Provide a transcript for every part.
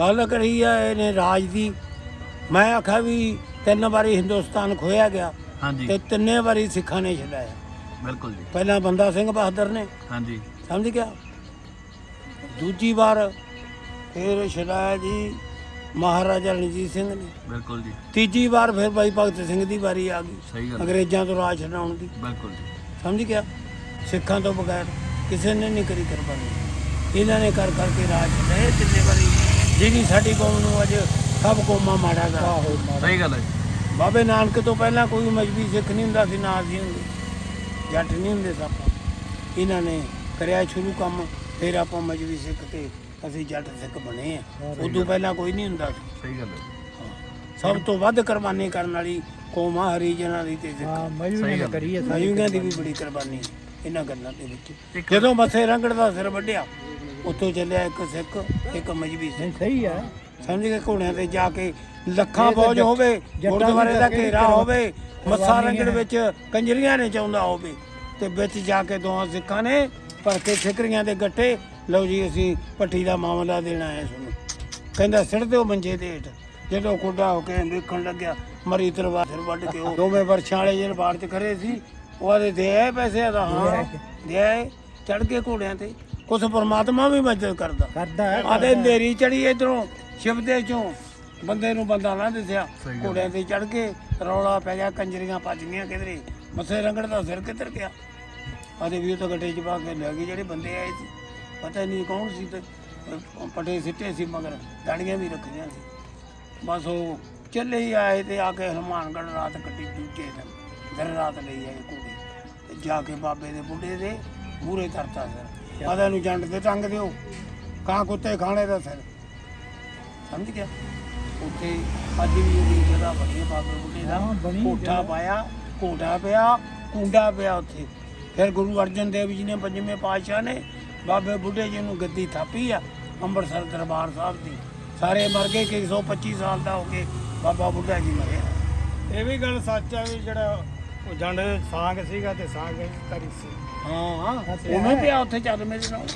ਗੱਲ ਕਰੀ ਆ ਇਹਨੇ ਰਾਜ ਦੀ। ਮੈਂ ਆਖਿਆ ਵੀ ਤਿੰਨ ਵਾਰੀ ਹਿੰਦੁਸਤਾਨ ਖੋਇਆ ਗਿਆ ਹਾਂਜੀ। ਤੇ ਤਿੰਨੇ ਵਾਰੀ ਸਿੱਖਾਂ ਨੇ ਛਡਾਇਆ ਬਿਲਕੁਲ ਜੀ। ਪਹਿਲਾਂ ਬੰਦਾ ਸਿੰਘ ਬਹਾਦਰ ਨੇ। ਹਾਂਜੀ। ਸਮਝ ਗਿਆ? ਦੂਜੀ ਵਾਰ ਫਿਰ ਛਡਾਇਆ ਜੀ ਮਹਾਰਾਜਾ ਰਣਜੀਤ ਸਿੰਘ ਨੇ। ਬਿਲਕੁਲ ਜੀ। ਤੀਜੀ ਵਾਰ ਫਿਰ ਭਾਈ ਭਗਤ ਸਿੰਘ ਦੀ ਵਾਰੀ ਆ ਗਈ। ਸਹੀ ਗੱਲ ਅੰਗਰੇਜ਼ਾਂ ਤੋਂ ਰਾਜ ਛਡਾਉਣ ਦੀ। ਬਿਲਕੁਲ ਜੀ। ਸਮਝ ਗਿਆ? ਸਿੱਖਾਂ ਤੋਂ ਬਗੈਰ ਕਿਸੇ ਨੇ ਨਹੀਂ ਕਰੀ ਕੁਰਬਾਨੀ। ਇਹਨਾਂ ਨੇ ਕਰ ਕਰਕੇ ਰਾਜ ਛਡਾਏ ਤਿੰਨੇ ਵਾਰੀ ਜਿਹਨੀ ਸਾਡੀ ਕੌਮ ਨੂੰ ਅੱਜ ਸਭ ਕੌਮਾਂ ਮਾੜਾ ਕਰ ਸਹੀ ਗੱਲ ਹੈ ਜੀ। ਬਾਬੇ ਨਾਨਕ ਤੋਂ ਪਹਿਲਾਂ ਕੋਈ ਮਜਬੀ ਸਿੱਖ ਨਹੀਂ ਹੁੰਦਾ ਸੀ ਨਾ ਅਸੀਂ ਹੁੰਦੇ। ਜੱਟ ਨਹੀਂ ਹੁੰਦੇ ਸੀ ਆਪਾਂ। ਇਹਨਾਂ ਨੇ ਕਰਿਆ ਸ਼ੁਰੂ ਕੰਮ ਫਿਰ ਆਪਾਂ ਮਜਬੀ ਸਿੱਖ ਤੇ ਅਸੀਂ ਜੱਟ ਸਿੱਖ ਬਣੇ ਆ। ਉਦੋਂ ਪਹਿਲਾਂ ਕੋਈ ਨਹੀਂ ਹੁੰਦਾ ਸੀ। ਸਹੀ ਗੱਲ ਹੈ ਜੀ। ਸਭ ਤੋਂ ਵੱਧ ਕੁਰਬਾਨੀ ਕਰਨ ਵਾਲੀ ਕੌਮ ਆ ਹਰੀਜਨਾਂ ਦੀ ਤੇ ਸਿੱਖ। ਸਹੀ ਗੱਲ ਹੈ। ਸਾਯੂਆਂ ਦੀ ਵੀ ਬੜੀ ਕੁਰਬਾਨੀ ਹੈ ਇਹਨਾਂ ਗੱਲਾਂ ਦੇ ਵਿੱਚ। ਜਦੋਂ ਮੱਥੇ ਰੰਗੜ ਦਾ ਸਿਰ ਵੱਢਿਆ ਉੱਥੋਂ ਚੱਲਿਆ ਇੱਕ ਸਿੱਖ ਇੱਕ ਮਜਬੀ ਸਿੱਖ। ਸਹੀ ਆ। ਸਮਝ ਕੇ ਘੋੜਿਆਂ ਤੇ ਜਾ ਕੇ ਲੱਖਾਂ ਫੌਜ ਹੋਵੇ ਗੁਰਦੁਆਰੇ ਦਾ ਘੇਰਾ ਹੋਵੇ ਮੱਸਾ ਰੰਗੜ ਵਿੱਚ ਕੰਜਰੀਆਂ ਨੇ ਚਾਹੁੰਦਾ ਹੋਵੇ। ਤੇ ਵਿੱਚ ਜਾ ਕੇ ਦੋਹਾਂ ਸਿੱਖਾਂ ਨੇ ਭਰ ਕੇ ਠਿਕਰੀਆਂ ਦੇ ਗੱਟੇ ਲਓ ਜੀ ਅਸੀਂ ਪੱਟੀ ਦਾ ਮਾਮਲਾ ਦੇਣਾ ਹੈ ਤੁਹਾਨੂੰ। ਕਹਿੰਦਾ ਸਿਰ ਦਿਓ ਮੰਜੇ ਦੇ ਹੇਠ। ਜਦੋਂ ਕੁੱਡਾ ਹੋ ਕੇ ਦੇਖਣ ਲੱਗਿਆ ਮਰੀ ਤਲਵਾਰ ਸਿਰ ਵੱਢ ਕੇ ਉਹ ਦੋਵੇਂ ਵਰਛਾਂ ਵਾਲੇ ਜਿਹੜੇ ਬਾੜ ਚ ਖੜੇ ਸੀ ਉਹਦੇ ਦੇ ਪੈਸੇ ਦਾ ਹਾਂ ਦੇ ਚੜ ਕੇ ਘੋੜਿਆਂ ਤੇ। ਕੁਛ ਪਰਮਾਤਮਾ ਵੀ ਮਦਦ ਕਰਦਾ। ਕਰਦਾ ਹੈ ਆਦੇ ਨੇਰੀ ਚੜੀ ਇਧਰੋਂ ਸ਼ਿਵਦੇ ਚੋਂ। ਬੰਦੇ ਨੂੰ ਬੰਦਾ ਨਾ ਦਿਸਿਆ। ਘੋੜਿਆਂ ਤੇ ਚੜ ਕੇ ਰੌਲਾ ਪੈ ਗਿਆ ਕੰਜਰੀਆਂ ਭੱਜ ਗਈਆਂ ਕਿਧਰੇ। ਮੱਥੇ ਰੰਗੜ ਦਾ ਸਿਰ ਕਿੱਧਰ ਗਿਆ? ਆਦੇ ਵੀ ਉਹ ਤਾਂ ਗੱਡੇ 'ਚ ਪਾ ਕੇ ਲੈ ਗਏ ਜਿਹੜੇ ਬੰਦੇ ਆਏ ਸੀ। ਪਤਾ ਨਹੀਂ ਕੌਣ ਸੀ ਤੇ ਪਟੇ ਸਿੱਟੇ ਸੀ ਮਗਰ ਦਾੜੀਆਂ ਵੀ ਰੱਖੀਆਂ ਸੀ। ਬਸ ਉਹ ਚੱਲੇ ਹੀ ਆਏ ਤੇ ਆ ਕੇ ਹਨੂਮਾਨਗੜ੍ਹ ਰਾਤ ਕੱਟੀ ਦੂਜੇ ਦਿਨ। ਦਿਨ ਰਾਤ ਲਈ ਆਏ ਕੁੜੀ ਤੇ। ਜਾ ਕੇ ਬਾਬੇ ਦੇ ਬੁੱਢੇ ਦੇ ਮੂਰੇ ਕਰਤਾ ਸਰ। ਆਦਾ ਨੂੰ ਜੰਡ ਤੇ ਟੰਗ ਦਿਓ। ਕਾਂ ਕੁੱਤੇ ਖਾਣੇ ਦਾ ਸਿਰ। ਸਮਝ ਗਿਆ? ਉੱਥੇ ਅੱਜ ਵੀ ਉਹਦੀ ਜਗ੍ਹਾ ਬਣੀ ਬਾਬੇ ਬੁੱਢੇ ਦਾ। ਬਣੀ ਕੋਠਾ ਪਾਇਆ ਕੋਠਾ ਪਿਆ ਕੁੰਡਾ ਪਿਆ ਉੱਥੇ। ਫਿਰ ਗੁਰੂ ਅਰਜਨ ਦੇਵ ਜੀ ਨੇ ਪੰਜਵੇਂ ਪਾਤਸ਼ਾਹ ਨੇ ਬਾਬੇ ਬੁੱਢੇ ਜੀ ਨੂੰ ਗੱਦੀ ਥਾਪੀ ਆ ਅੰਮ੍ਰਿਤਸਰ ਦਰਬਾਰ ਸਾਹਿਬ ਦੀ। ਸਾਰੇ ਮਰ ਗਏ ਕਿ 125 ਸਾਲ ਦਾ ਹੋ ਕੇ ਬਾਬਾ ਬੁੱਢਾ ਜੀ ਮਰਿਆ। ਇਹ ਵੀ ਗੱਲ ਸੱਚ ਆ ਵੀ ਜਿਹੜਾ ਉਹ ਜੰਡ ਸਾਂਗ ਸੀਗਾ ਤੇ ਸਾਂਗ ਕਰੀ ਸੀ। ਹਾਂ। ਉਵੇਂ ਪਿਆ ਉੱਥੇ ਚੱਲ ਮੇਰੇ ਨਾਲ।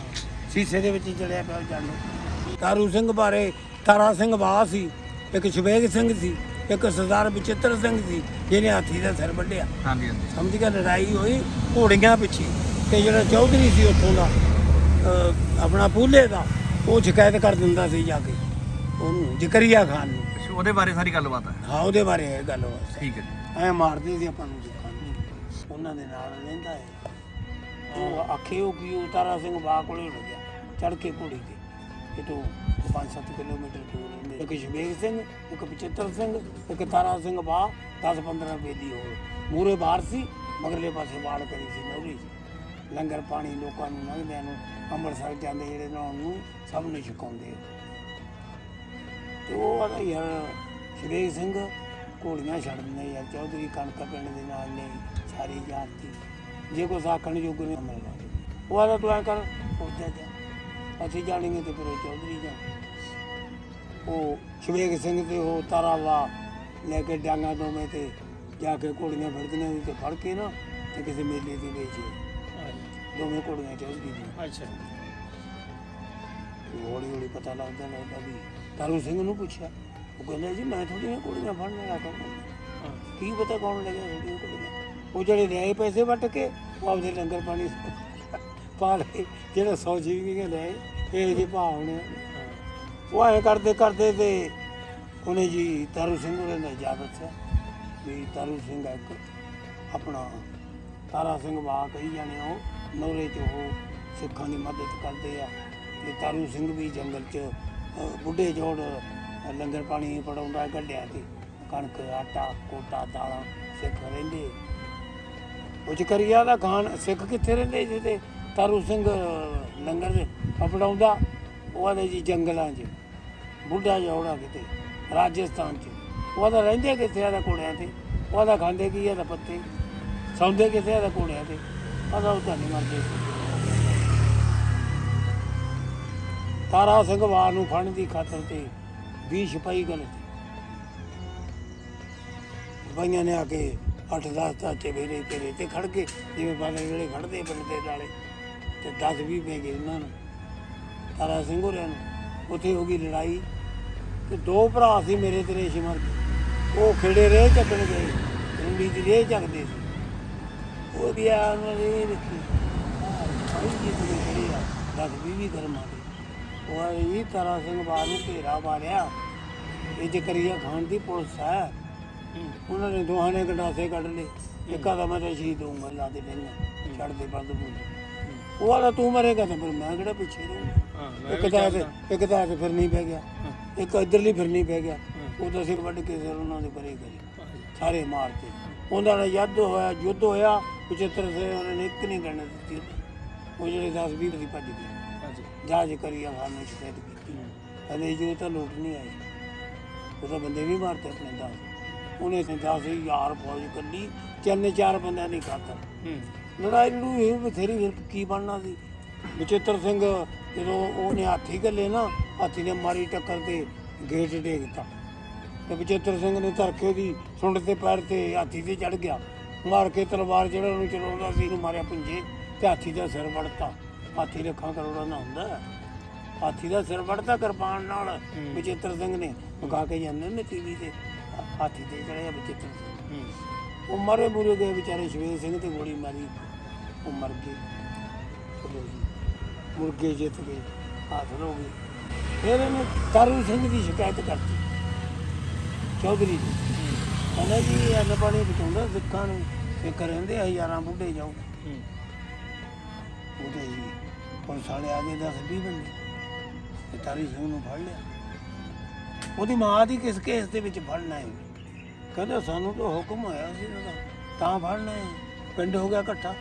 ਸੀਸੇ ਦੇ ਵਿੱਚ ਹੀ ਚੜਿਆ ਪਿਆ ਜੰਡ। ਤਾਰੂ ਸਿੰਘ ਬਾਰੇ ਤਾਰਾ ਸਿੰਘ ਬਾਹ ਸੀ ਇੱਕ ਸ਼ਵੇਗ ਸਿੰਘ ਸੀ ਇੱਕ ਸਰਦਾਰ ਬਚਿੱਤਰ ਸਿੰਘ ਸੀ ਜਿਹਨੇ ਹਾਥੀ ਦਾ ਸਿਰ ਵੱਢਿਆ। ਹਾਂਜੀ ਹਾਂਜੀ। ਸਮਝ ਗਿਆ ਲੜਾਈ ਹੋਈ ਘੋੜੀਆਂ ਪਿੱਛੇ ਤੇ ਜਿਹੜਾ ਚੌਧਰੀ ਸੀ ਉੱਥੋਂ ਦਾ ਆਪਣਾ ਪੂਲੇ ਦਾ ਉਹ ਸ਼ਿਕਾਇਤ ਕਰ ਦਿੰਦਾ ਸੀ ਜਾ ਕੇ। ਉਹਨੂੰ ਜ਼ਕਰੀਆ ਖਾਨ ਨੂੰ। ਉਹਦੇ ਬਾਰੇ ਸਾਰੀ ਗੱਲਬਾਤ ਹੈ? ਹਾਂ ਉਹਦੇ ਬਾਰੇ ਇਹ ਗੱਲ ਹੋਈ। ਠੀਕ ਹੈ ਐ ਮਾਰਦੇ ਸੀ ਆਪਾਂ ਨੂੰ। ਉਹਨਾਂ ਦੇ ਨਾਲ ਰਹਿੰਦਾ ਹੈ। ਉਹ ਆਖੇ ਉਹ ਕੀ ਉਹ ਤਾਰਾ ਸਿੰਘ ਬਾਗ ਕੋਲੇ ਹੋ ਗਿਆ ਚੜ ਕੇ ਘੋੜੀ ਤੇ। ਇਹ ਤੋਂ 5-7 ਕਿਲੋਮੀਟਰ ਦੂਰ ਰਹਿੰਦੇ। ਇੱਕ ਸ਼ਬੇਗ ਸਿੰਘ, ਇੱਕ ਪਚਿੱਤਰ ਸਿੰਘ, ਇੱਕ ਤਾਰਾ ਸਿੰਘ ਬਾਗ 10-15 ਬੇਦੀ ਹੋਰ। ਮੂਰੇ ਬਾਹਰ ਸੀ, ਮਗਰਲੇ ਪਾਸੇ ਬਾੜ ਕਰੀ ਸੀ ਨੌਰੀ ਲੰਗਰ ਪਾਣੀ ਲੋਕਾਂ ਨੂੰ ਲੰਘਦਿਆਂ ਨੂੰ ਅੰਮ੍ਰਿਤਸਰ ਜਾਂਦੇ ਜਿਹੜੇ ਨਹਾਉਣ ਨੂੰ ਸਭ ਨੂੰ ਛਕਾਉਂਦੇ। ਤੇ ਉਹ ਆਦਾ ਯਾਰ ਸ਼੍ਰੀ ਸਿੰਘ, ਘੋੜੀਆਂ ਛੱਡ ਦਿੰਦੇ ਯਾਰ, ਚੌਧਰੀ ਕਣਕ ਪਿੰਡ ਦੇ ਨਾਲ ਨੇ ਸਾਰੀ ਜਾਤੀ ਜੇ ਕੋਈ ਆਖਣ ਯੋਗ ਨਹੀਂ ਮਿਲਦਾ ਉਹ ਆਦਾ ਤੂੰ ਐ ਕਰ ਉੱਥੇ ਜਾ ਅਸੀਂ ਜਾਣੀਏ ਤੇ ਫਿਰ ਉਹ ਚੌਧਰੀ ਜਾ। ਉਹ ਸ਼ਵੇਗ ਸਿੰਘ ਤੇ ਉਹ ਤਾਰਾ ਵਾ ਲੈ ਕੇ ਡਾਂਗਾ ਦੋਵੇਂ ਤੇ ਜਾ ਕੇ ਘੋੜੀਆਂ ਫਿਰਦੀਆਂ ਸੀ ਤੇ ਫੜ ਕੇ ਨਾ ਤੇ ਕਿਸੇ ਮੇਲੇ ਤੇ ਵੇਚੇ ਦੋਵੇਂ ਘੋੜੀਆਂ ਚੌਧਰੀ ਦੀਆਂ। ਅੱਛਾ। ਹੌਲੀ ਹੌਲੀ ਪਤਾ ਲੱਗਦਾ ਲੱਗਦਾ ਵੀ ਤਾਰੂ ਸਿੰਘ ਨੂੰ ਪੁੱਛਿਆ। ਉਹ ਕਹਿੰਦਾ ਜੀ ਮੈਂ ਥੋੜੀਆਂ ਕੁੜੀਆਂ ਫੜਨ ਕੌਣ ਕੀ ਪਤਾ ਕੌਣ ਲੈ ਗਿਆ ਥੋੜੀਆਂ ਕੁੜੀਆਂ ਉਹ ਜਿਹੜੇ ਲਿਆਏ ਪੈਸੇ ਵੱਟ ਕੇ, ਉਹ ਆਪਦੇ ਲੰਗਰ ਪਾਣੀ ਪਾ ਲਏ। ਜਿਹੜਾ ਸੌ ਜੀਵੀਆਂ ਲਿਆਏ, ਇਹ ਜੇ ਭਾਅ ਹੋਣੇ। ਉਹ ਐਂ ਕਰਦੇ ਕਰਦੇ ਤੇ ਉਹਨੇ ਜੀ ਤਾਰੂ ਸਿੰਘ ਉਹਨੇ ਦਾ ਜਾ ਦੱਸਿਆ ਵੀ ਤਾਰੂ ਸਿੰਘ ਇੱਕ ਆਪਣਾ ਤਾਰਾ ਸਿੰਘ ਵਾਹ ਕਹੀ ਜਾਣੇ ਉਹ ਨੌਰੇ ਚ ਉਹ ਸਿੱਖਾਂ ਦੀ ਮਦਦ ਕਰਦੇ ਆ। ਤੇ ਤਾਰੂ ਸਿੰਘ ਵੀ ਜੰਗਲ ਚ ਬੁੱਢੇ ਜੋੜ ਲੰਗਰ ਪਾਣੀ ਪੜਾਉਂਦਾ ਗੱਡਿਆ ਤੇ ਕਣਕ, ਆਟਾ, ਕੋਟਾ, ਦਾਲਾਂ ਸਿੱਖ ਰਹਿੰਦੇ। ਉਹ ਚ ਕਰੀਆ ਦਾ ਖਾਨ ਸਿੱਖ ਕਿੱਥੇ ਰਹਿੰਦੇ ਜਿਹਦੇ ਤਾਰੂ ਸਿੰਘ ਲੰਗਰ ਦੇ ਪੜਾਉਂਦਾ ਉਹਦੇ ਜੀ ਜੰਗਲਾਂ 'ਚ, ਬੁੱਢਾ ਜੋੜਾ ਕਿਤੇ, ਰਾਜਸਥਾਨ 'ਚ। ਉਹਦਾ ਰਹਿੰਦੇ ਕਿੱਥੇ ਆਦਾ ਕੋੜਿਆਂ ਤੇ? ਉਹਦਾ ਖਾਂਦੇ ਕੀ ਆ ਪੱਤੇ? ਸੌਂਦੇ ਕਿੱਥੇ ਆਦਾ ਕੋੜਿਆਂ ਤੇ? ਉਹਦਾ ਉਹ ਤਾਂ ਨਹੀਂ ਮਰਦੇ। ਤਾਰਾ ਸਿੰਘ ਵਾਰ ਨੂੰ ਫੜਨ ਦੀ ਖਾਤਰ ਤੇ 20 ਸਿਪਾਹੀ ਗਏ ਸਿਪਾਹੀਆਂ ਨੇ ਆ ਕੇ 8-10 ਤਾਚੇ ਵੇਲੇ ਤੇਰੇ ਤੇ ਖੜ ਗਏ, ਜਿਵੇਂ ਬਾਲੇ ਜਿਹੜੇ ਖੜਦੇ ਪਿੰਡ ਦੇ ਨਾਲੇ, ਤੇ 10-20 ਪੈ ਗਏ ਉਹਨਾਂ ਨੂੰ, ਤਾਰਾ ਸਿੰਘ ਹੋਰਿਆਂ ਨੂੰ। ਉੱਥੇ ਹੋ ਗਈ ਲੜਾਈ, ਤੇ ਦੋ ਭਰਾ ਸੀ ਮੇਰੇ ਤੇ ਰੇਸ਼ਮਰ ਉਹ ਖੇੜੇ ਰੇ ਚੱਕਣ ਗਏ, ਰੂੜੀ ਦੀ ਰੇ ਚੱਕਦੇ ਸੀ। ਉਹ ਵੀ ਆ, ਉਹਨਾਂ ਨੇ ਦੇਖੀ ਆਹ ਜੀ ਤੇ ਖੜੀ ਆ, ਦਸ ਵੀਹ ਵੀ ਕਰਮਾ ਦੇ ਉਹ ਇਹ ਤਾਰਾ ਸਿੰਘ ਬਾਹਰ ਨੂੰ ਘੇਰਾ ਮਾਰਿਆ। ਇਹ ਜੇ ਕਰੀਆ ਖਾਨ ਦੀ ਪੁਲਿਸ ਹੈ। ਉਹਨਾਂ ਨੇ ਦੋਹਾਂ ਨੇ ਗੰਡਾਸੇ ਕੱਢ ਲਏ। ਇੱਕਾ ਦਾ ਮੈਂ ਤਾਂ ਸ਼ਹੀਦ ਹੋਊਂਗਾ ਲਾ ਦੇ ਲੈਣਾ ਛੱਡ ਦੇ ਬੰਦ ਬੁੰਦ। ਉਹ ਵਾਲਾ ਤੂੰ ਮਰੇਗਾ ਤਾਂ ਫਿਰ ਮੈਂ ਕਿਹੜਾ ਪਿੱਛੇ ਰਹੂੰਗਾ ਇੱਕ ਤਾਂ ਇੱਕ ਤਾਂ ਫਿਰ ਨਹੀਂ ਪੈ ਗਿਆ। ਇੱਕ ਇਧਰਲੀ ਫਿਰ ਨਹੀਂ ਪੈ ਗਿਆ। ਉਹ ਤਾਂ ਸਿਰ ਵੱਢ ਕੇ ਸਿਰ ਉਹਨਾਂ ਦੇ ਪਰੇ ਕਰੀ ਸਾਰੇ ਮਾਰਤੇ ਉਹਨਾਂ ਦਾ ਯੁੱਧ ਹੋਇਆ ਯੁੱਧ ਹੋਇਆ 75 ਸੇ ਉਹਨਾਂ ਨੇ ਇੱਕ ਨਹੀਂ ਗਣ ਦਿੱਤੀ। ਉਹ ਜਿਹੜੇ 10 20 ਸੀ ਭੱਜ ਗਏ। ਜਾ ਜੇ ਕਰੀਆ ਖਾਨ ਨੇ ਸ਼ਿਕਾਇਤ ਕੀਤੀ। ਹਲੇ ਜੋ ਤਾਂ ਲੋਕ ਨਹੀਂ ਆਏ। ਉਹ ਤਾਂ ਬੰਦੇ ਵੀ ਮਾਰਤੇ ਆਪਣੇ ਦਸ। ਉਹਨੇ ਤੇ 10000 ਫੌਜ ਕੱਢੀ ਚੰਨੇ ਚਾਰ ਬੰਦਿਆਂ ਨੇ ਖਾਤਾ ਲੜਾਈ ਲੜੂ ਇਹ ਬਥੇਰੀ ਫਿਰ ਕੀ ਬਣਨਾ ਸੀ। ਬਚਿੱਤਰ ਸਿੰਘ ਜਦੋਂ ਉਹਨੇ ਹਾਥੀ ਗੱਲੇ ਨਾ ਹਾਥੀ ਨੇ ਮਾਰੀ ਟੱਕਰ ਤੇ ਗੇਟ ਡੇਗਤਾ ਤੇ ਬਚਿੱਤਰ ਸਿੰਘ ਨੇ ਧਰਕੇ ਉਹਦੀ ਸੁੰਡ ਤੇ ਪੈਰ ਤੇ ਹਾਥੀ ਤੇ ਚੜ ਗਿਆ। ਮਾਰ ਕੇ ਤਲਵਾਰ ਜਿਹੜਾ ਉਹਨੂੰ ਚਲਾਉਂਦਾ ਸੀ ਉਹਨੂੰ ਮਾਰਿਆ ਪੁੰਜੇ ਤੇ ਹਾਥੀ ਦਾ ਸਿਰ ਵੜਤਾ। ਹਾਥੀ ਰੱਖਾਂ ਕਰੋੜਾ ਨਾ ਹੁੰਦਾ। ਹਾਥੀ ਦਾ ਸਿਰ ਵੜਤਾ ਕਿਰਪਾਨ ਨਾਲ। ਬਚਿੱਤਰ ਸਿੰਘ ਨੇ ਮਗਾ ਕੇ ਜਾਂਦੇ ਨੇ ਟੀਵੀ ਤੇ। ਹਾਥੀ ਤੇ ਚੜਿਆ ਬਚਿੱਤਰ ਸਿੰਘ ਉਹ ਮਰੇ ਮੁਰੇ ਗਏ ਵਿਚਾਰੇ ਸ਼ਵੇਰ ਸਿੰਘ ਤੇ ਗੋਲੀ ਮਾਰੀ। ਉਹ ਮਰ ਗਏ। ਚਲੋ ਜੀ। ਮੁਰਗੇ ਜਿੱਤ ਗਏ। ਹਾਸਲ ਹੋ ਗਏ। ਫਿਰ ਇਹਨੇ ਤਾਰੂ ਸਿੰਘ ਦੀ ਸ਼ਿਕਾਇਤ ਕਰਤੀ। ਚੌਧਰੀ ਦੀ। ਕਹਿੰਦਾ ਜੀ ਇਹ ਪਾਣੀ ਬਚਾਉਂਦਾ ਸਿੱਖਾਂ ਨੂੰ ਸਿੱਖ ਰਹਿੰਦੇ ਆ ਹਜ਼ਾਰਾਂ ਬੁੱਢੇ ਜਾਓ। ਉਹਦੇ ਜੀ ਪੁਲਿਸ ਵਾਲੇ ਆ ਗਏ 10 20 ਬੰਦੇ। ਤੇ ਤਾਰੀ ਸਿੰਘ ਨੂੰ ਫੜ ਲਿਆ। ਉਹਦੀ ਮਾਂ ਦੀ ਕਿਸ ਕੇਸ ਦੇ ਵਿੱਚ ਫੜਨਾ ਹੈ? ਕਹਿੰਦਾ ਸਾਨੂੰ ਤਾਂ ਹੁਕਮ ਹੋਇਆ ਸੀ ਉਹਦਾ ਤਾਂ ਫੜਨਾ ਹੈ ਪਿੰਡ ਹੋ ਗਿਆ ਇਕੱਠਾ।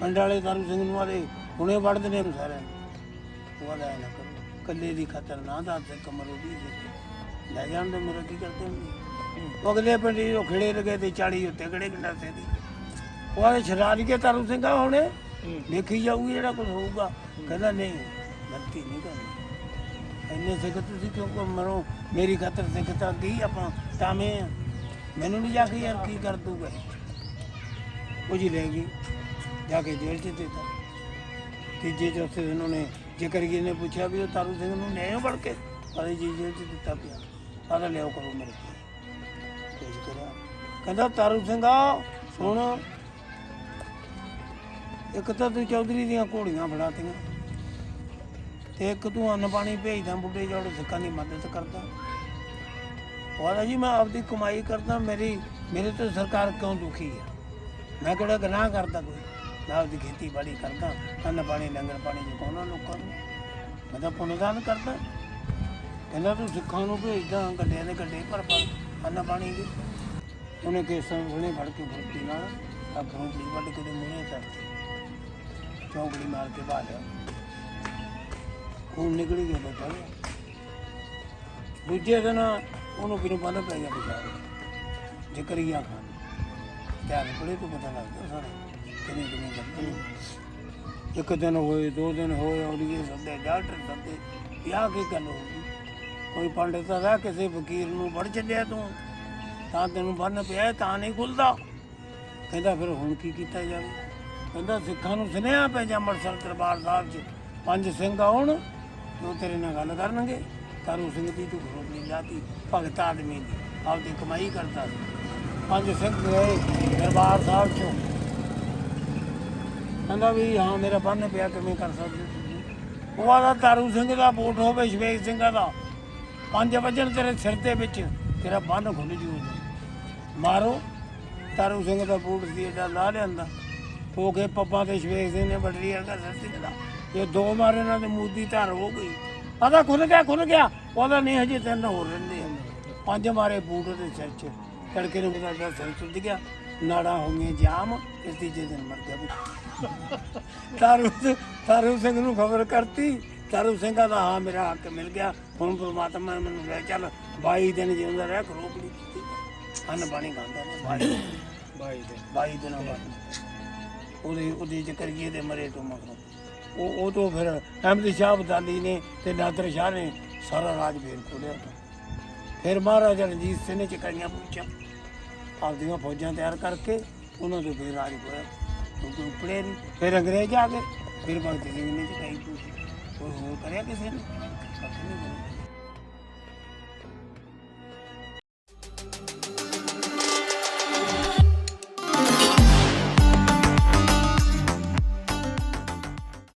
ਪਿੰਡ ਵਾਲੇ ਦਾਰੂ ਸਿੰਘ ਨੂੰ ਆਲੇ ਹੁਣੇ ਵੜਦੇ ਨੇ ਇਹਨੂੰ ਸਾਰਿਆਂ ਨੂੰ। ਉਹ ਲੈ ਨਾ ਕਰੋ। ਕੱਲੇ ਦੀ ਖਤਰ ਨਾ ਦੱਸ ਦੇ ਕਮਰ ਸੀ। ਲੈ ਜਾਣ ਦੇ ਮੇਰਾ ਕੀ ਕਰਦੇ ਹੁੰਦੇ ਉਹ ਅਗਲੇ ਪਿੰਡ ਹੀ ਉਹ ਖੜੇ ਲਗੇ ਤੇ 40 ਉੱਤੇ ਖੜੇ ਗੰਡਾਸੇ ਦੀ। ਉਹ ਆਲੇ ਸ਼ਰਾਰੀ ਕੇ ਤਾਰੂ ਸਿੰਘਾ ਹੁਣੇ। ਦੇਖੀ ਜਾਊਗੀ ਜਿਹੜਾ ਕੁਝ ਹੋਊਗਾ। ਕਹਿੰਦਾ ਨਹੀਂ ਗਲਤੀ ਨਹੀਂ ਕਰਨੀ। ਇੰਨੇ ਸਿੱਖ ਤੁਸੀਂ ਕਿਉਂ ਕੋ ਮਰੋ ਮੇਰੀ ਖਾਤਰ ਸਿੱਖ ਤਾਂ ਕੀ ਆਪਾਂ ਤਾਵੇਂ ਆ। ਮੈਨੂੰ ਨਹੀਂ ਜਾ ਕੇ ਯਾਰ ਕੀ ਕਰ ਦੂਗਾ ਉਹ ਜੀ ਲੈ ਗਈ, ਜਾ ਕੇ ਜੇਲ੍ਹ 'ਚ ਦਿੱਤਾ। ਤੀਜੇ ਚੌਥੇ ਦਿਨ ਉਹਨੇ ਜੇਕਰ ਜੀ ਨੇ ਪੁੱਛਿਆ ਵੀ ਉਹ ਤਾਰੂ ਸਿੰਘ ਨੂੰ ਨਿਆਂ ਵੜ ਕੇ ਅਰੇ ਜੀ ਜੇਲ੍ਹ 'ਚ ਦਿੱਤਾ ਪਿਆ। ਆਦਾ ਲਿਆਓ ਕਰੋ ਮੇਰੇ ਕੋਲ। ਪੇਸ਼ ਕਰਿਆ ਕਹਿੰਦਾ, ਤਾਰੂ ਸਿੰਘ ਆ, ਸੁਣ। ਇੱਕ ਤਾਂ ਤੂੰ ਚੌਧਰੀ ਦੀਆਂ ਘੋੜੀਆਂ ਫੜਾਤੀਆਂ। ਤੇ ਇੱਕ ਤੂੰ ਅੰਨ ਪਾਣੀ ਭੇਜਦਾ, ਬੁੱਢੇ ਜੋੜ ਸਿੱਖਾਂ ਦੀ ਮਦਦ ਕਰਦਾ। ਉਹਦਾ ਜੀ, ਮੈਂ ਆਪਦੀ ਕਮਾਈ ਕਰਦਾ, ਮੇਰੀ, ਮੇਰੇ ਤੋਂ ਸਰਕਾਰ ਕਿਉਂ ਦੁਖੀ ਹੈ ਮੈਂ ਕਿਹੜਾ ਗੁਨਾਹ ਕਰਦਾ ਕੋਈ? ਮੈਂ ਆਪਦੀ ਖੇਤੀਬਾੜੀ ਕਰਦਾ ਅੰਨ ਪਾਣੀ, ਲੰਗਰ ਪਾਣੀ ਚੁਕਾਉਣਾ ਲੋਕਾਂ ਨੂੰ। ਮੈਂ ਤਾਂ ਪੁੰਨਦਾਨ ਕਰਦਾ। ਕਹਿੰਦਾ, ਤੂੰ ਸਿੱਖਾਂ ਨੂੰ ਭੇਜਦਾ, ਗੱਡਿਆਂ ਦੇ ਗੱਡੇ ਭਰ ਭਰ ਅੰਨ ਪਾਣੀ ਦੇ। ਉਹਨੇ ਕੇਸਾਂ ਉਹਨੇ ਫੜ ਕੇ ਫੁਰਤੀ ਨਾਲ ਅੱਖਾਂ ਦੀ ਵੱਢ ਕੇ ਦੇ ਮੂਹਰੇ ਕਰਤੀ ਚੌਂਕੜੀ ਮਾਰ ਕੇ ਬਾਹਰ ਲਿਆ ਖੂਨ ਨਿਕਲ ਗਿਆ ਬੇਟਾ। ਦੂਜੇ ਦਿਨ ਉਹਨੂੰ ਕਿਨੂੰ ਬੰਨ ਪੈ ਗਿਆ ਵਿਚਾਰੇ ਜ਼ਿਕਰੀਆ ਖਾਨ ਧਿਆਨ ਕੋਲੇ ਤੋਂ ਪਤਾ ਲੱਗਦਾ ਸਾਰਾ ਕਿਵੇਂ ਕਿਵੇਂ ਕਰਦੇ ਇੱਕ ਦਿਨ ਹੋਏ, ਦੋ ਦਿਨ ਹੋਏ, ਉਹਦੀ ਸੱਦੇ, ਡਾਕਟਰ ਸੱਦੇ ਵਿਆਹ ਕੀ ਗੱਲ ਹੋ ਗਈ? ਕੋਈ ਪੰਡਿਤ ਦਾ ਕਿਸੇ ਵਕੀਲ ਨੂੰ ਵੜ ਛੱਡਿਆ ਤੂੰ। ਤਾਂ ਤੈਨੂੰ ਬੰਨ ਪਿਆ, ਤਾਂ ਨਹੀਂ ਖੁੱਲਦਾ। ਕਹਿੰਦਾ ਫਿਰ ਹੁਣ ਕੀ ਕੀਤਾ ਜਾਵੇ? ਕਹਿੰਦਾ ਸਿੱਖਾਂ ਨੂੰ ਸੁਨੇਹਾ ਪੈ ਜਾ ਅੰਮ੍ਰਿਤਸਰ ਦਰਬਾਰ ਸਾਹਿਬ 'ਚ। ਪੰਜ ਸਿੰਘ ਆਉਣ ਉਹ ਤੇਰੇ ਨਾਲ ਗੱਲ ਕਰਨਗੇ। ਤਾਰੂ ਸਿੰਘ ਦੀ ਤੂੰ ਖੋਪੜੀ ਲਾਤੀ ਭਗਤ ਆਦਮੀ ਦੀ ਆਪਦੀ ਕਮਾਈ ਕਰਦਾ ਸੀ ਪੰਜ ਸਿੰਘ ਗਏ ਦਰਬਾਰ ਸਾਹਿਬ 'ਚੋਂ ਕਹਿੰਦਾ ਵੀ ਹਾਂ ਮੇਰਾ ਬੰਨ ਪਿਆ ਕਿਵੇਂ ਕਰ ਸਕਦੇ ਤੁਸੀਂ ਉਹ ਆਦਾ ਤਾਰੂ ਸਿੰਘ ਦਾ ਬੋਟ ਹੋਵੇ ਸ਼ਵੇਕ ਸਿੰਘਾਂ ਦਾ ਪੰਜ ਵਜਣ ਤੇਰੇ ਸਿਰ ਦੇ ਵਿੱਚ ਤੇਰਾ ਬੰਨ ਖੁੱਲ ਜੂ ਮਾਰੋ ਤਾਰੂ ਸਿੰਘ ਦਾ ਬੂਟ ਸੀ ਏਡਾ ਲਾ ਲਿਆਂਦਾ ਹੋ ਕੇ ਪੱਪਾ ਤੇ ਸ਼ਵੇਕ ਸਿੰਘ ਨੇ ਬੜਰੀ ਵਰਗਾ ਸੱਤੀ ਦਾ ਇਹ ਦੋ ਮਾਰੇ ਇਹਨਾਂ ਦੇ ਮੂਦੀ ਧਾਰ ਹੋ ਗਈ ਆਦਾ ਖੁੱਲ ਗਿਆ ਖੁੱਲ ਗਿਆ। ਉਹਦਾ ਨਹੀਂ ਹਜੇ ਤਿੰਨ ਹੋਰ ਰਹਿੰਦੇ ਆ। ਪੰਜ ਮਾਰੇ ਬੂਟ ਦੇ ਸਿਰ 'ਚ। ਤੜਕੇ ਨੂੰ ਪਤਾ ਲੱਗਾ ਸਿਰ ਸੁੱਜ ਗਿਆ। ਨਾੜਾਂ ਹੋ ਗਈਆਂ ਜਾਮ। ਇਸ ਤੀਜੇ ਦਿਨ ਮਰ ਗਿਆ ਵੀ। ਤਾਰੂ ਸਿੰਘ- ਤਾਰੂ ਸਿੰਘ ਨੂੰ ਖਬਰ ਕਰਤੀ। ਤਾਰੂ ਸਿੰਘਾ ਦਾ ਹਾਂ ਮੇਰਾ ਹੱਕ ਮਿਲ ਗਿਆ। ਹੁਣ ਪ੍ਰਮਾਤਮਾ ਨੇ ਮੈਨੂੰ ਲੈ ਚੱਲ 22 ਦਿਨ ਜਿਉਂਦਾ ਰਹਿ ਖਰੋਪੜੀ ਕੀਤੀ। ਅੰਨ ਪਾਣੀ ਖਾਂਦਾ ਰਿਹਾ। 22 ਬਾਈ ਦੇ 22 ਦਿਨਾਂ ਬਾਅਦ। ਉਹਦੇ ਉਹਦੇ ਚ ਕਰੀਏ ਦੇ ਮਰੇ ਤੋਂ ਮਗਰੋਂ। ਉਹ ਉਹ ਤੋਂ ਫਿਰ ਅਹਿਮਦ ਸ਼ਾਹ ਅਬਦਾਲੀ ਨੇ ਤੇ ਨਾਦਰ ਸ਼ਾਹ ਨੇ ਸਾਰਾ ਰਾਜ ਫੇਰ ਖੋਲਿਆ ਫਿਰ ਮਹਾਰਾਜਾ ਰਣਜੀਤ ਸਿੰਘ ਨੇ ਚਕਾਈਆਂ ਪੁੱਛਾਂ ਆਪਦੀਆਂ ਫੌਜਾਂ ਤਿਆਰ ਕਰਕੇ ਉਹਨਾਂ ਦੇ ਫਿਰ ਰਾਜ ਹੋਇਆ ਕਿਉਂਕਿ ਉਪੜੇ ਨਹੀਂ। ਫਿਰ ਅੰਗਰੇਜ਼ ਆ ਗਏ। ਫਿਰ ਭਗਤ ਸਿੰਘ ਨੇ ਚਕਾਈ ਪੁੱਛੀ। ਕੋਈ ਹੋਰ ਕਰਿਆ ਕਿਸੇ ਨੇ?